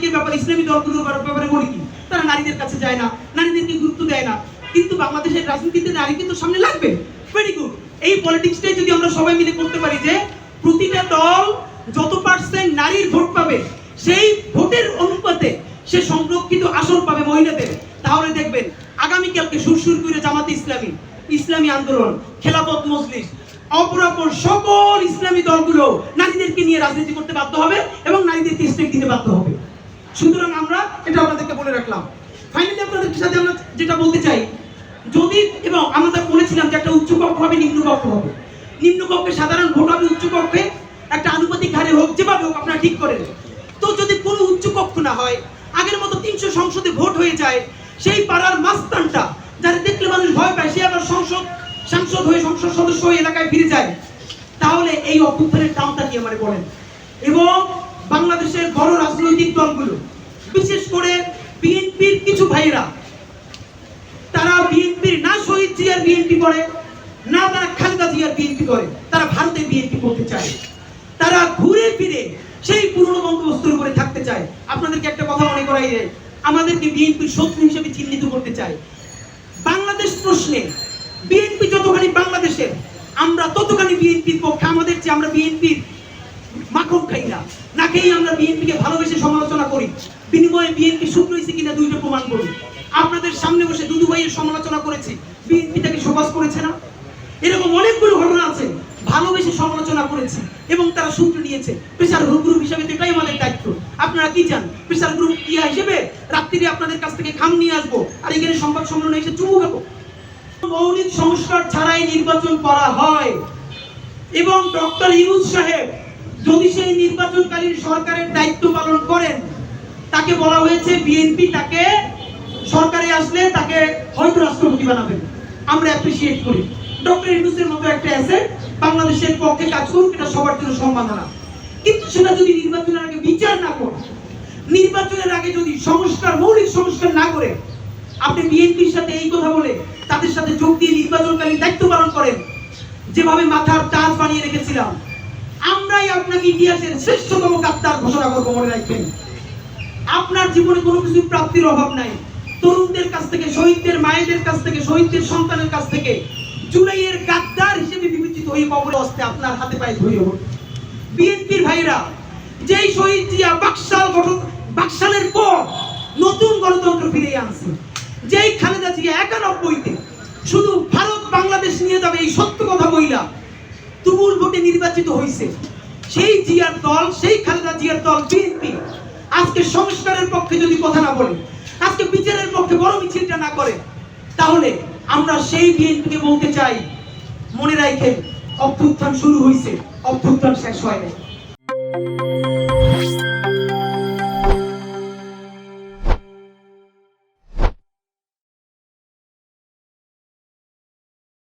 নাবালিকের ব্যাপারে, ইসলামী দলগুলোর ব্যাপারে বলি কি? তারা নারীদের কাছে যায় না, নারীদেরকে গুরুত্ব দেয় না। কিন্তু বাংলাদেশের রাজনীতিতে নারী কিন্তু সামনে লাগবে। ভেরি গুড এই পলিটিক্সটাই যদি আমরা সবাই মিলে করতে পারি যে, প্রতিটা দল যত পার্সেন্ট নারীর ভোট পাবে, সেই ভোটের অনুপাতে সে সংরক্ষিত আসন পাবে মহিলাদের। তাহলে দেখবেন আগামীকালকে সুরসুর করে জামাতে ইসলামী ইসলামী আন্দোলন খেলাপথ মজলিস, অপরাপর সকল ইসলামী দলগুলো নারীদেরকে নিয়ে রাজনীতি করতে বাধ্য হবে এবং নারীদেরকে স্টেক দিতে বাধ্য হবে। সুতরাং আমরা এটা আপনাদেরকে বলে রাখলাম। ফাইনালি আপনাদের সাথে আমরা যেটা বলতে চাই, যদি এবং আমরা বলেছিলাম যে একটা উচ্চ কক্ষ হবে, নিম্ন কক্ষ হবে। নিম্ন কক্ষে সাধারণ ভোট হবে উচ্চ কক্ষে, একটা আনুপাতিক হারে হোক, যেভাবে হোক, আপনারা ঠিক করেন। তো যদি কোনো উচ্চ কক্ষ না হয়, আগের মতো তিনশো সংসদে ভোট হয়ে যায়, সেই পাড়ার মাস্তানটা যারা দেখলে মানুষ ভয় পায়, সে আবার সংসদ, সাংসদ হয়ে সংসদ সদস্য হয়ে এলাকায় ফিরে যায়। তাহলে এই অভ্যুত্থানের দামটা নিয়ে আমার বলেন? এবং বাংলাদেশের বড় রাজনৈতিক দলগুলো বিশেষ করে বিএনপির কিছু ভাইরা তারা বিএনপির না শহীদ জিয়ার বিএনপি করে, না তারা খালেদা জিয়ার বিএনপি করে, তারা ভারতের বিএনপি করতে চায়। তারা ঘুরে ফিরে সেই পুরনো বন্দোবস্তের উপরে থাকতে চায়। আপনাদেরকে একটা কথা মনে করাই যে, আমাদেরকে বিএনপির শত্রু হিসেবে চিহ্নিত করতে চায়। বাংলাদেশ প্রশ্নে বিএনপি যতখানি বাংলাদেশের, আমরা ততখানি বিএনপির পক্ষে, আমাদের চেয়ে আমরা বিএনপির মাখন খাই না। না খেয়েই আমরা বিএনপিকে ভালোবেসে সমালোচনা করি। বিনিময়ে বিএনপি শুক্র হয়েছে কিনা দুইটা প্রমাণ করি আপনাদের সামনে বসে দুদু ভাইয়ের সমালোচনা করেছি বিএনপি তাকে সবাস করেছে না? এরকম অনেকগুলো ঘটনা আছে, ভালোবেসে সমালোচনা করেছে এবং তারা সূত্র নিয়েছে। প্রেসার গ্রুপ হিসেবে তো এটাই আমাদের দায়িত্ব। আপনারা কি চান? প্রেসার গ্রুপ ইয়া হিসেবে রাত্রিরে আপনাদের কাছ থেকে খাম নিয়ে আসব আর এখানে সংবাদ সম্মেলনে এসে চুমু খাব। মৌলিক সংস্কার ছাড়াই নির্বাচন করা হয়। এবং ডক্টর ইউনুস সাহেব যদি সেই নির্বাচনকালীন সরকারের দায়িত্ব পালন করেন তাকে বলা হয়েছে বিএনপি তাকে সরকারে আসলে তাকে হয়তো রাষ্ট্রপতি বানাবেন। আমরা অ্যাপ্রিসিয়েট করি। ডক্টর ইউনুসের মতো একটা অ্যাসেট বাংলাদেশের পক্ষে কাজ করুক, এটা সবার জন্য সম্মাননা কিন্তু সেটা যদি নির্বাচনের আগে বিচার না করে, নির্বাচনের আগে যদি সংস্কার, মৌলিক সংস্কার না করে, আপনি বিএনপির সাথে এই কথা বলে তাদের সাথে যোগ দিয়ে নির্বাচনকালীন দায়িত্ব পালন করেন, যেভাবে মাথার তাজ বানিয়ে রেখেছিলাম, আমরাই আপনাকে ইতিহাসের শ্রেষ্ঠতম কাত্তার ঘোষণা করব মনে রাখবেন। আপনার জীবনে কোনো কিছু প্রাপ্তির অভাব নাই। তরুণদের কাছ থেকে, শহীদদের, মায়েদের কাছ থেকে, শহীদদের সন্তানের কাছ থেকে জুলাইয়ের গাদ্দার হিসেবে বিবেচিত হয়ে কবরে অস্তে আপনার হাতে পায়ে ধরিয়ে ওঠে বিএনপির ভাইরা যেই শহীদ জিয়া বাকশাল গঠন বাকশালের পর নতুন গণতন্ত্র ফিরিয়ে আনছে। যেই খালেদা জিয়া একানব্বইতে শুধু ভারত, বাংলাদেশ নিয়ে যাবে এই সত্য কথা বইলা তুমুল ভোটে নির্বাচিত হয়েছে সেই জিয়ার দল, সেই খালেদা জিয়ার দল বিএনপি আজকে সংস্কারের পক্ষে যদি কথা না বলে, আজকে বিচারের পক্ষে বড় মিছিলটা না করে, তাহলে আমরা সেই বিএনপিকে বলতে চাই, মনে রাখেন অভ্যুত্থান শুরু হয়েছে অভ্যুত্থান শেষ হয়